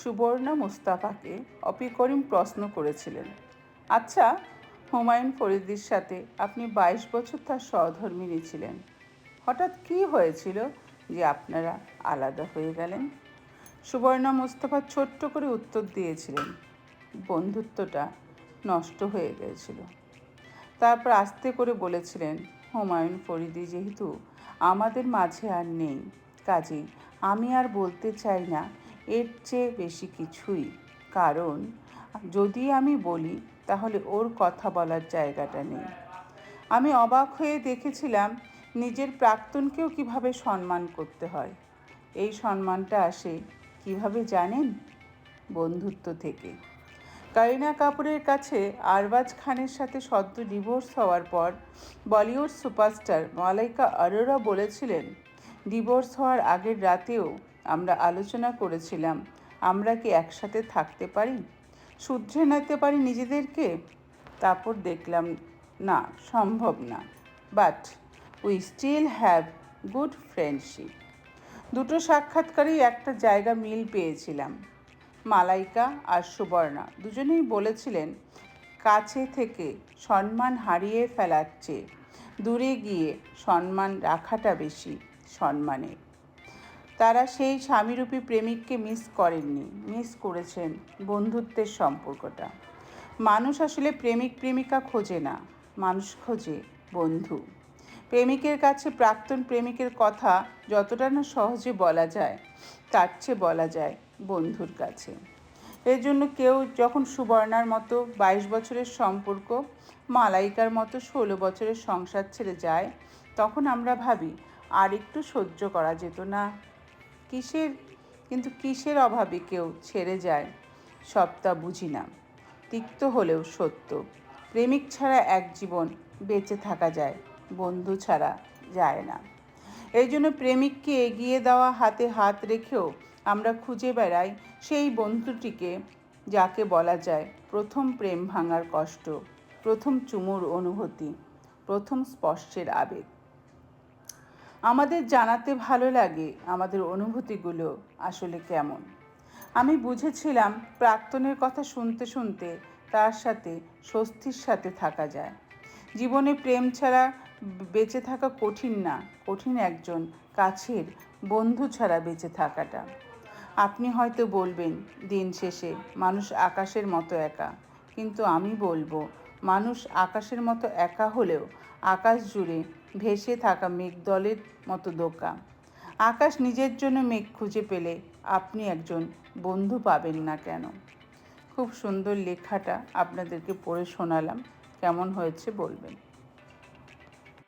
সুবর্ণা মুস্তাফাকে অপি করিম প্রশ্ন করেছিলেন আচ্ছা হুমায়ুন ফরিদির সাথে আপনি বাইশ বছর তার সহধর্মিনী ছিলেন হঠাৎ কি হয়েছিল যে আপনারা আলাদা হয়ে গেলেন? সুবর্ণা মুস্তফা ছোট্ট করে উত্তর দিয়েছিলেন, বন্ধুত্বটা নষ্ট হয়ে গিয়েছিল তারপর আস্তে করে বলেছিলেন, হুমায়ুন ফরিদি যেহেতু আমাদের মাঝে আর নেই, কাজেই আমি আর বলতে চাই না এর চেয়ে বেশি কিছুই। কারণ, যদি আমি বলি, তাহলে ওর কথা বলার জায়গাটা নেই। আমি অবাক হয়ে দেখেছিলাম, নিজের প্রাক্তনকেও কীভাবে সম্মান করতে হয়। এই সম্মানটা আসে কীভাবে জানেন? বন্ধুত্ব থেকে। কারিনা কাপুরের কাছে আরবাজ খানের সাথে সদ্য ডিভোর্স হওয়ার পর বলিউড সুপারস্টার মালাইকা অরোরা বলেছিলেন, ডিভোর্স হওয়ার আগের রাতেও আমরা আলোচনা করেছিলাম, আমরা কি একসাথে থাকতে পারি? শুধরে নিতে পারি নিজেদেরকে? তারপর দেখলাম, না, সম্ভব না। But we still have good friendship দুটো সাক্ষাৎকারেই একটা জায়গা মিল পেয়েছিলাম। মালাইকা আর সুবর্ণা দুজনেই বলেছিলেন, কাছে থেকে সম্মান হারিয়ে ফেলার চেয়ে দূরে গিয়ে সম্মান রাখাটা বেশি সম্মানের। তারা সেই স্বামীরূপী প্রেমিককে মিস করেননি মিস করেছেন বন্ধুত্বের সম্পর্কটা। মানুষ আসলে প্রেমিক, প্রেমিকা খোঁজে না, মানুষ খোঁজে বন্ধু। প্রেমিকের কাছে প্রাক্তন প্রেমিকের কথা যতটা না সহজে বলা যায়, তার চেয়ে বলা যায় বন্ধুর কাছে। এর জন্য কেউ যখন সুবর্ণার মতো বাইশ বছরের সম্পর্ক, মালাইকার মতো ষোলো বছরের সংসার ছেড়ে যায়, তখন আমরা ভাবি, আর একটু সহ্য করা যেত না। কিসের, কিন্তু কিসের অভাবে কেউ ছেড়ে যায়, সবটা বুঝি না। তিক্ত হলেও সত্য, প্রেমিক ছাড়া এক জীবন বেঁচে থাকা যায়, বন্ধু ছাড়া যায় না। এই জন্য প্রেমিককে এগিয়ে দেওয়া, হাতে হাত রেখেও আমরা খুঁজে বেড়াই সেই বন্ধুটিকে, যাকে বলা যায় প্রথম প্রেম ভাঙার কষ্ট, প্রথম চুমুর অনুভূতি, প্রথম স্পর্শের আবেগ। আমাদের জানাতে ভালো লাগে আমাদের অনুভূতিগুলো আসলে কেমন। আমি বুঝেছিলাম প্রাক্তনের কথা শুনতে শুনতে তার সাথে স্বস্তির সাথে থাকা যায়। জীবনে প্রেম ছাড়া বেঁচে থাকা কঠিন না, কঠিন একজন কাছের বন্ধু ছাড়া বেঁচে থাকাটা। আপনি হয়তো বলবেন, দিন শেষে মানুষ আকাশের মতো একা। কিন্তু আমি বলব মানুষ আকাশের মতো একা হলেও আকাশ জুড়ে ভেসে থাকা মেঘদলের মতো দোকা। আকাশ নিজের জন্য মেঘ খুঁজে পেলে আপনি একজন বন্ধু পাবেন না কেন? খুব সুন্দর লেখাটা আপনাদেরকে পড়ে শোনালাম। কেমন হয়েছে বলবেন?